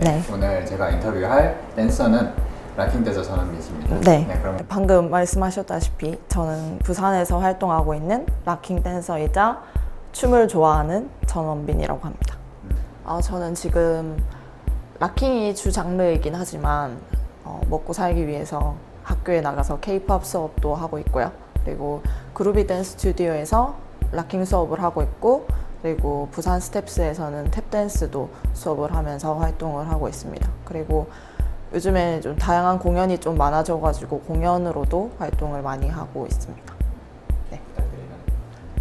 네. 오늘 제가 인터뷰할 댄서는 락킹 댄서 전원미 씨입니다. 네. 그럼 방금 말씀하셨다시피 저는 부산에서 활동하고 있는 락킹 댄서이자 춤을 좋아하는 전원빈이라고 합니다. 아, 저는 지금 락킹이 주 장르이긴 하지만 어, 먹고 살기 위해서 학교에 나가서 K-팝 수업도 하고 있고요. 그리고 그루비 댄스 스튜디오에서 락킹 수업을 하고 있고 그리고 부산 스텝스에서는 탭 댄스도 수업을 하면서 활동을 하고 있습니다. 그리고 요즘에 좀 다양한 공연이 좀 많아져가지고 공연으로도 활동을 많이 하고 있습니다. 부탁드립니다.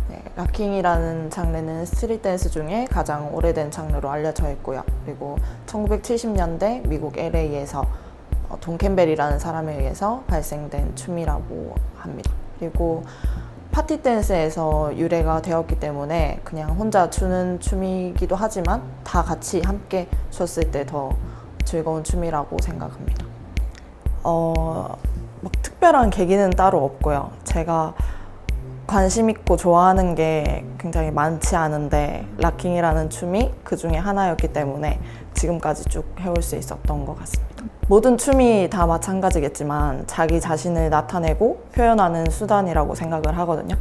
네, 락킹이라는 장르는 스트릿 댄스 중에 가장 오래된 장르로 알려져 있고요. 그리고 1970년대 미국 LA에서 어, 돈 캠벨이라는 사람에 의해서 발생된 춤이라고 합니다. 그리고 파티 댄스에서 유래가 되었기 때문에 그냥 혼자 추는 춤이기도 하지만 다 같이 함께 췄을 때 더 즐거운 춤이라고 생각합니다. 어, 막 특별한 계기는 따로 없고요. 제가 관심 있고 좋아하는 게 굉장히 많지 않은데 락킹이라는 춤이 그 중에 하나였기 때문에 지금까지 쭉 해올 수 있었던 것 같습니다. 모든 춤이 다 마찬가지겠지만 자기 자신을 나타내고 표현하는 수단이라고 생각을 하거든요.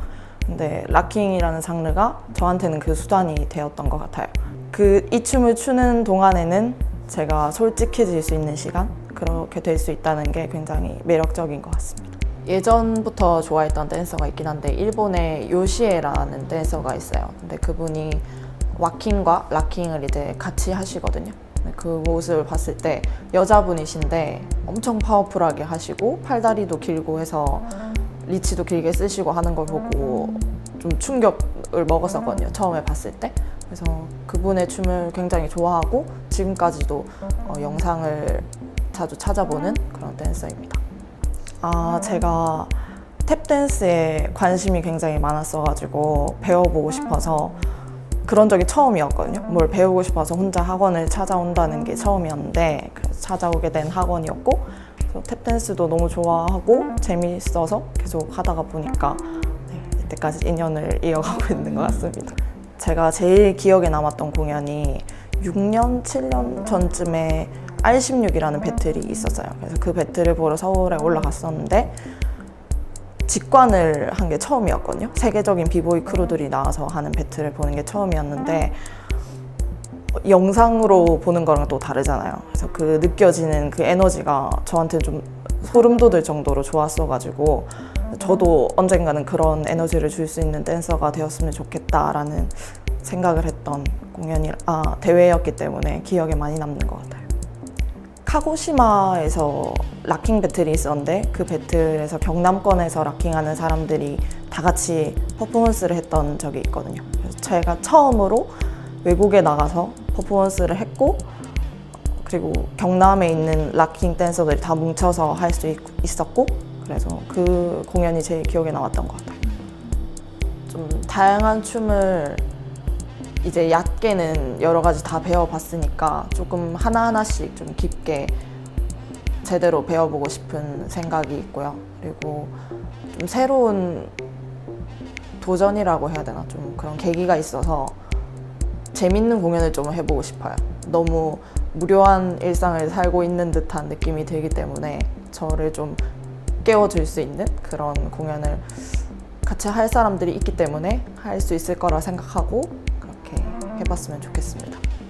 근데 락킹이라는 장르가 저한테는 그 수단이 되었던 것 같아요. 그 이 춤을 추는 동안에는 제가 솔직해질 수 있는 시간 그렇게 될 수 있다는 게 굉장히 매력적인 것 같습니다. 예전부터 좋아했던 댄서가 있긴 한데 일본의 요시에라는 댄서가 있어요. 근데 그분이 와킹과 락킹을 이제 같이 하시거든요. 근데 그 모습을 봤을 때 여자분이신데 엄청 파워풀하게 하시고 팔다리도 길고 해서 리치도 길게 쓰시고 하는 걸 보고 좀 충격을 먹었었거든요. 처음에 봤을 때. 그래서 그분의 춤을 굉장히 좋아하고 지금까지도 어, 영상을 자주 찾아보는 그런 댄서입니다. 아, 제가 탭 댄스에 관심이 굉장히 많았어가지고 배워보고 싶어서 그런 적이 처음이었거든요. 뭘 배우고 싶어서 혼자 학원을 찾아온다는 게 처음이었는데 그래서 찾아오게 된 학원이었고 그래서 탭 댄스도 너무 좋아하고 재미있어서 계속 하다가 보니까 네, 이때까지 인연을 이어가고 있는 것 같습니다. 제가 제일 기억에 남았던 공연이 6년, 7년 전쯤에 R16이라는 배틀이 있었어요. 그래서 그 배틀을 보러 서울에 올라갔었는데 직관을 한 게 처음이었거든요. 세계적인 비보이 크루들이 나와서 하는 배틀을 보는 게 처음이었는데 영상으로 보는 거랑 또 다르잖아요. 그래서 그 느껴지는 그 에너지가 저한테는 좀 소름 돋을 정도로 좋았어가지고 저도 언젠가는 그런 에너지를 줄 수 있는 댄서가 되었으면 좋겠다라는 생각을 했던 공연이 아 대회였기 때문에 기억에 많이 남는 것 같아요. 카고시마에서 락킹 배틀이 있었는데 그 배틀에서 경남권에서 락킹하는 사람들이 다 같이 퍼포먼스를 했던 적이 있거든요. 그래서 제가 처음으로 외국에 나가서 퍼포먼스를 했고 그리고 경남에 있는 락킹 댄서들이 다 뭉쳐서 할 수 있었고 그래서 그 공연이 제일 기억에 남았던 것 같아요. 좀 다양한 춤을 이제 얕게는 여러 가지 다 배워봤으니까 조금 하나하나씩 좀 깊게 제대로 배워보고 싶은 생각이 있고요. 그리고 좀 새로운 도전이라고 해야 되나? 좀 그런 계기가 있어서 재밌는 공연을 좀 해보고 싶어요. 너무 무료한 일상을 살고 있는 듯한 느낌이 들기 때문에 저를 좀 깨워줄 수 있는 그런 공연을 같이 할 사람들이 있기 때문에 할 수 있을 거라 생각하고 해봤으면 좋겠습니다.